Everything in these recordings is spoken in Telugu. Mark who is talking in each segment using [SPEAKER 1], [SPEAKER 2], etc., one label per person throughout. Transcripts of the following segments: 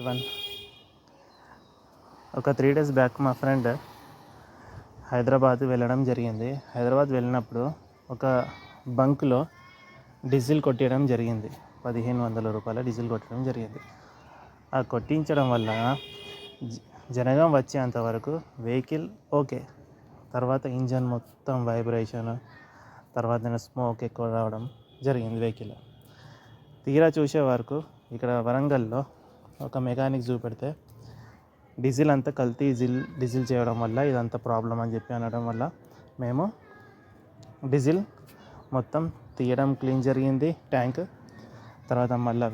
[SPEAKER 1] వన్ ఒక త్రీ డేస్ బ్యాక్ మా ఫ్రెండ్ హైదరాబాద్ వెళ్ళడం జరిగింది. హైదరాబాద్ వెళ్ళినప్పుడు ఒక బంక్లో డీజిల్ కొట్టడం జరిగింది. పదిహేను వందల రూపాయల డీజిల్ కొట్టడం జరిగింది. ఆ కొట్టించడం వల్ల జ- జనగం వచ్చేంత వరకు వెహికల్ ఓకే. తర్వాత ఇంజన్ మొత్తం వైబ్రేషన్ తర్వాత స్మోక్ ఎక్కువ రావడం జరిగింది వెహికల్. తీరా చూసే వరకు ఇక్కడ వరంగల్లో ఒక మెకానిక్ చూపెడితే డీజిల్ అంతా కల్తీ డీజిల్ డీజిల్ చేయడం వల్ల ఇదంతా ప్రాబ్లం అని చెప్పి అనడం వల్ల మేము డీజిల్ మొత్తం తీయడం క్లీన్ జరిగింది ట్యాంక్. తర్వాత మళ్ళీ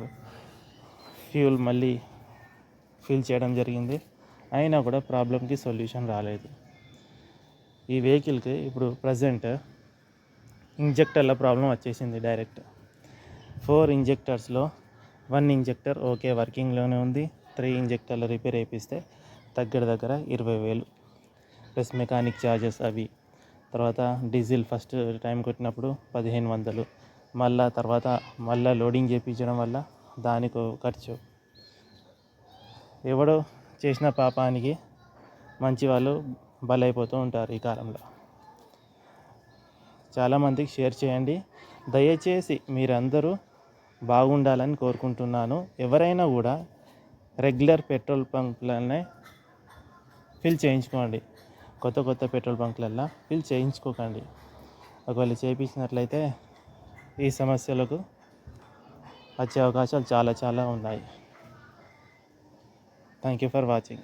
[SPEAKER 1] ఫ్యూల్ మళ్ళీ ఫిల్ చేయడం జరిగింది. అయినా కూడా ప్రాబ్లంకి సొల్యూషన్ రాలేదు. ఈ వెహికల్కి ఇప్పుడు ప్రజెంట్ ఇంజెక్టర్ల ప్రాబ్లం వచ్చేసింది డైరెక్ట్. ఫోర్ ఇంజెక్టర్స్లో వన్ ఇంజెక్టర్ ఓకే వర్కింగ్లోనే ఉంది. త్రీ ఇంజెక్టర్లు రిపేర్ వేయిస్తే దగ్గర దగ్గర ఇరవై వేలు. ప్లస్ మెకానిక్ ఛార్జెస్ అవి. తర్వాత డీజిల్ ఫస్ట్ టైం కొట్టినప్పుడు పదిహేను వందలు. మళ్ళా తర్వాత మళ్ళా లోడింగ్ చేయించడం వల్ల దానికి ఖర్చు. ఎవడో చేసిన పాపానికి మంచి వాళ్ళు బలైపోతూ ఉంటారు ఈ కాలంలో. చాలామందికి షేర్ చేయండి. దయచేసి మీరందరూ బాగుండాలని కోరుకుంటున్నాను. ఎవరైనా కూడా రెగ్యులర్ పెట్రోల్ బంక్లనే ఫిల్ చేయించుకోండి. కొత్త కొత్త పెట్రోల్ బంక్లల్లో ఫిల్ చేయించుకోకండి. ఒకవేళ చేయించినట్లయితే ఈ సమస్యలకు వచ్చే అవకాశాలు చాలా చాలా ఉన్నాయి. Thank you for watching